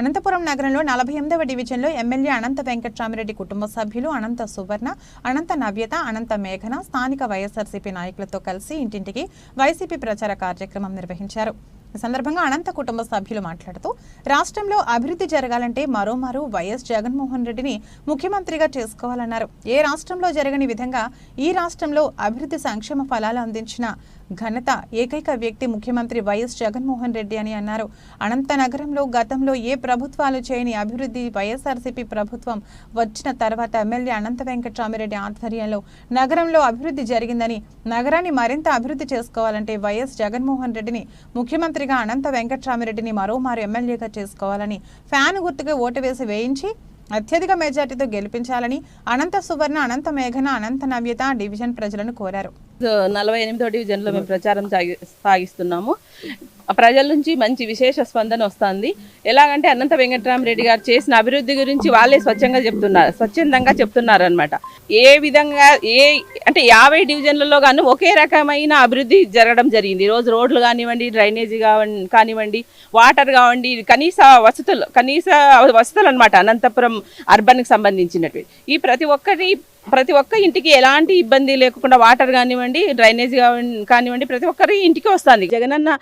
అనంతపురం నగరంలో నలభై ఎనిమిదవ డివిజన్లో ఎమ్మెల్యే అనంత వెంకట్రామిరెడ్డి కుటుంబ సభ్యులు అనంత సువర్ణ అనంత నవ్యత అనంత మేఘన స్థానిక వైఎస్ఆర్సీపీ నాయకులతో కలిసి ఇంటింటికి వైసీపీ ప్రచార కార్యక్రమం నిర్వహించారు. ఈ సందర్భంగా అనంత కుటుంబ సభ్యులు మాట్లాడుతూ రాష్ట్రంలో అభివృద్ధి జరగాలంటే మరోమారు వైఎస్ జగన్మోహన్ రెడ్డిని ముఖ్యమంత్రిగా చేసుకోవాలన్నారు. ఏ రాష్ట్రంలో జరగని విధంగా ఈ రాష్ట్రంలో అభివృద్ధి సంక్షేమ ఫలాలు అందించిన ఘనత ఏకైక వ్యక్తి ముఖ్యమంత్రి వైఎస్ జగన్మోహన్ రెడ్డి అని అన్నారు. అనంత నగరంలో గతంలో ఏ ప్రభుత్వాలు చేయని అభివృద్ధి వైఎస్ఆర్సీపీ ప్రభుత్వం వచ్చిన తర్వాత ఎమ్మెల్యే అనంత వెంకటరామిరెడ్డి ఆధ్వర్యంలో నగరంలో అభివృద్ధి జరిగిందని నగరాన్ని మరింత అభివృద్ధి చేసుకోవాలంటే వైఎస్ జగన్మోహన్ రెడ్డిని ముఖ్యమంత్రిగా అనంత వెంకటరామిరెడ్డిని మరోమారు ఎమ్మెల్యేగా చేసుకోవాలని ఫ్యాన్ గుర్తుగా ఓటు వేసి వేయించి అత్యధిక మెజార్టీతో గెలిపించాలని అనంత సువర్ణ అనంత మేఘన అనంత నవ్యత డివిజన్ ప్రజలను కోరారు. నలభై ఎనిమిదో డివిజన్లో మేము ప్రచారం సాగిస్తున్నాము. ప్రజల నుంచి మంచి విశేష స్పందన వస్తుంది. ఎలాగంటే అనంత వెంకటరామరెడ్డి గారు చేసిన అభివృద్ధి గురించి వాళ్ళే స్వచ్ఛంగా చెప్తున్నారు స్వచ్ఛందంగా చెప్తున్నారు అనమాట ఏ విధంగా ఏ అంటే యాభై డివిజన్లలో కానీ ఒకే రకమైన అభివృద్ధి జరగడం జరిగింది. ఈరోజు రోడ్లు కానివ్వండి డ్రైనేజీ కావండి కానివ్వండి వాటర్ కావండి కనీస వసతులు కనీస వసతులు అనమాట అనంతపురం అర్బన్కి సంబంధించినవి ఈ ప్రతి ఒక్కరి ప్రతి ఒక్క ఇంటికి ఎలాంటి ఇబ్బంది లేకుండా వాటర్ కానివ్వండి డ్రైనేజ్ కానివ్వండి- కానివ్వండి ప్రతి ఒక్కరి ఇంటికి వస్తుంది. జగనన్న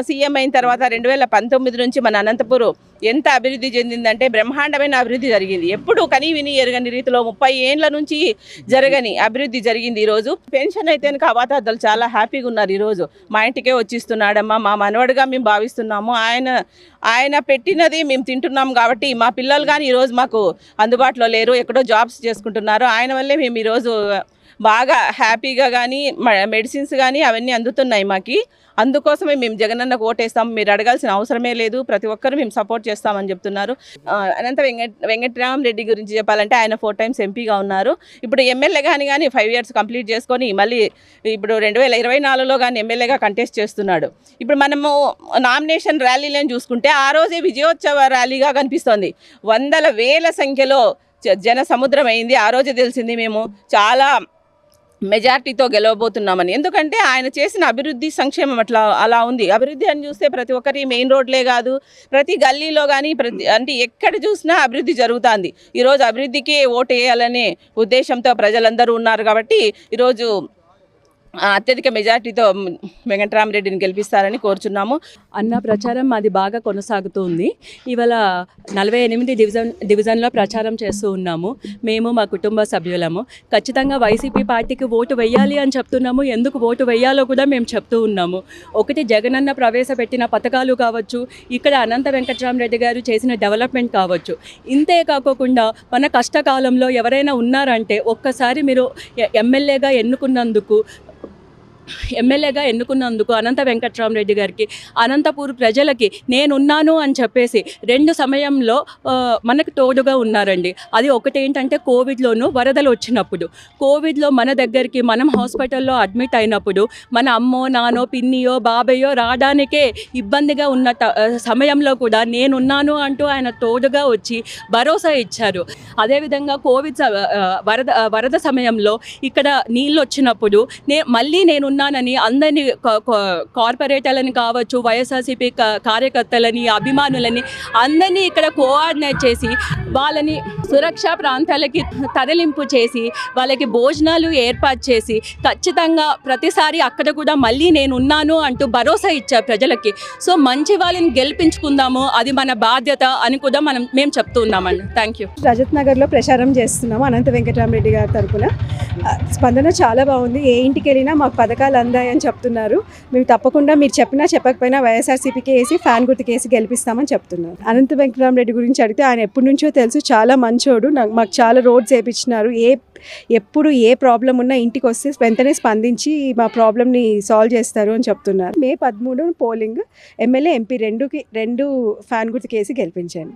సీఎం అయిన తర్వాత రెండు వేల పంతొమ్మిది నుంచి మన అనంతపురం ఎంత అభివృద్ధి చెందిందంటే బ్రహ్మాండమైన అభివృద్ధి జరిగింది. ఎప్పుడు కనీ విని ఎరగని రీతిలో ముప్పై ఏండ్ల నుంచి జరగని అభివృద్ధి జరిగింది ఈరోజు. పెన్షన్ అయితే కనుక అవాతాతలు చాలా హ్యాపీగా ఉన్నారు ఈరోజు. మా ఇంటికే వచ్చిస్తున్నాడమ్మా మా మనవడిగా మేము భావిస్తున్నాము. ఆయన ఆయన పెట్టినది మేము తింటున్నాం కాబట్టి మా పిల్లలు కానీ ఈరోజు మాకు అందుబాటులో లేరు. ఎక్కడో జాబ్స్ చేసుకుంటున్నారు. ఆయన దానివల్లే మేము ఈరోజు బాగా హ్యాపీగా కానీ మెడిసిన్స్ కానీ అవన్నీ అందుతున్నాయి మాకు. అందుకోసమే మేము జగనన్నకు ఓటేస్తాం. మీరు అడగాల్సిన అవసరమే లేదు. ప్రతి ఒక్కరు మేము సపోర్ట్ చేస్తామని చెప్తున్నారు. అనంత వెంకట వెంకటరామ రెడ్డి గురించి చెప్పాలంటే ఆయన ఫోర్ టైమ్స్ ఎంపీగా ఉన్నారు. ఇప్పుడు ఎమ్మెల్యే కానీ కానీ ఫైవ్ ఇయర్స్ కంప్లీట్ చేసుకొని మళ్ళీ ఇప్పుడు రెండు వేల ఇరవై నాలుగులో కానీ ఎమ్మెల్యేగా కంటెస్ట్ చేస్తున్నాడు. ఇప్పుడు మనము నామినేషన్ ర్యాలీలను చూసుకుంటే ఆ రోజే విజయోత్సవ ర్యాలీగా కనిపిస్తోంది. వందల వేల సంఖ్యలో జన సముద్రం అయింది. ఆ రోజు తెలిసింది మేము చాలా మెజార్టీతో గెలవబోతున్నామని. ఎందుకంటే ఆయన చేసిన అభివృద్ధి సంక్షేమం అట్లా అలా ఉంది. అభివృద్ధి అని చూస్తే ప్రతి ఒక్కరి మెయిన్ రోడ్లే కాదు ప్రతి గల్లీలో కానీ ప్రతి అంటే ఎక్కడ చూసినా అభివృద్ధి జరుగుతుంది. ఈరోజు అభివృద్ధికి ఓటు వేయాలనే ఉద్దేశంతో ప్రజలందరూ ఉన్నారు కాబట్టి ఈరోజు అత్యధిక మెజార్టీతో వెంకటరామరెడ్డిని గెలిపిస్తారని కోరుచున్నాము. అన్న ప్రచారం మాది బాగా కొనసాగుతుంది. ఇవాళ నలభై ఎనిమిది డివిజన్ డివిజన్లో ప్రచారం చేస్తూ ఉన్నాము. మేము మా కుటుంబ సభ్యులము. ఖచ్చితంగా వైసీపీ పార్టీకి ఓటు వేయాలి అని చెప్తున్నాము. ఎందుకు ఓటు వేయాలో కూడా మేము చెప్తూ ఉన్నాము. ఒకటి జగనన్న ప్రవేశపెట్టిన పథకాలు కావచ్చు ఇక్కడ అనంత వెంకటరామరెడ్డి గారు చేసిన డెవలప్మెంట్ కావచ్చు. ఇంతే కాకోకుండా మన కష్టకాలంలో ఎవరైనా ఉన్నారంటే ఒక్కసారి మీరు ఎమ్మెల్యేగా ఎన్నుకున్నందుకు ఎమ్మెల్యేగా ఎన్నుకున్నందుకు అనంత వెంకట్రామరెడ్డి గారికి అనంతపూర్ ప్రజలకి నేనున్నాను అని చెప్పేసి రెండు సమయంలో మనకు తోడుగా ఉన్నారండి. అది ఒకటి ఏంటంటే కోవిడ్లోనూ వరదలు వచ్చినప్పుడు. కోవిడ్లో మన దగ్గరికి మనం హాస్పిటల్లో అడ్మిట్ అయినప్పుడు మన అమ్మో నానో పిన్నియో బాబయ్యో రావడానికే ఇబ్బందిగా ఉన్న సమయంలో కూడా నేనున్నాను అంటూ ఆయన తోడుగా వచ్చి భరోసా ఇచ్చారు. అదేవిధంగా కోవిడ్ వరద వరద సమయంలో ఇక్కడ నీళ్ళు వచ్చినప్పుడు నే మళ్ళీ ఉన్నానని అందరినీ కార్పొరేటర్లని కావచ్చు వైఎస్ఆర్సీపీ కార్యకర్తలని అభిమానులని అందరినీ ఇక్కడ కోఆర్డినేట్ చేసి వాళ్ళని సురక్షా ప్రాంతాలకి తరలింపు చేసి వాళ్ళకి భోజనాలు ఏర్పాటు చేసి ఖచ్చితంగా ప్రతిసారి అక్కడ కూడా మళ్ళీ నేను ఉన్నాను అంటూ భరోసా ఇచ్చారు ప్రజలకి. సో మంచి వాళ్ళని గెలిపించుకుందాము అది మన బాధ్యత అని కూడా మనం మేము చెప్తూ ఉన్నామండి. థ్యాంక్ యూ రజత్ నగర్లో ప్రచారం చేస్తున్నాము అనంత వెంకటరామరెడ్డి గారి తరఫున స్పందన చాలా బాగుంది. ఏ ఇంటికి వెళ్ళినా మాకు పథకాలు అందాయని చెప్తున్నారు. మేము తప్పకుండా మీరు చెప్పినా చెప్పకపోయినా వైఎస్ఆర్సీపీకి వేసి ఫ్యాన్ గుర్తుకి వేసి గెలిపిస్తామని చెప్తున్నారు. అనంత వెంకటరామరెడ్డి గురించి అడిగితే ఆయన ఎప్పటి నుంచో తెలుసు చాలా మంచోడు నాకు మాకు చాలా రోడ్స్ వేయించినారు ఏ ఎప్పుడు ఏ ప్రాబ్లం ఉన్నా ఇంటికి వస్తే వెంటనే స్పందించి మా ప్రాబ్లమ్ని సాల్వ్ చేస్తారు అని చెప్తున్నారు. మే పదమూడు పోలింగ్ ఎమ్మెల్యే ఎంపీ రెండుకి రెండు ఫ్యాన్ గుర్తుకేసి గెలిపించాను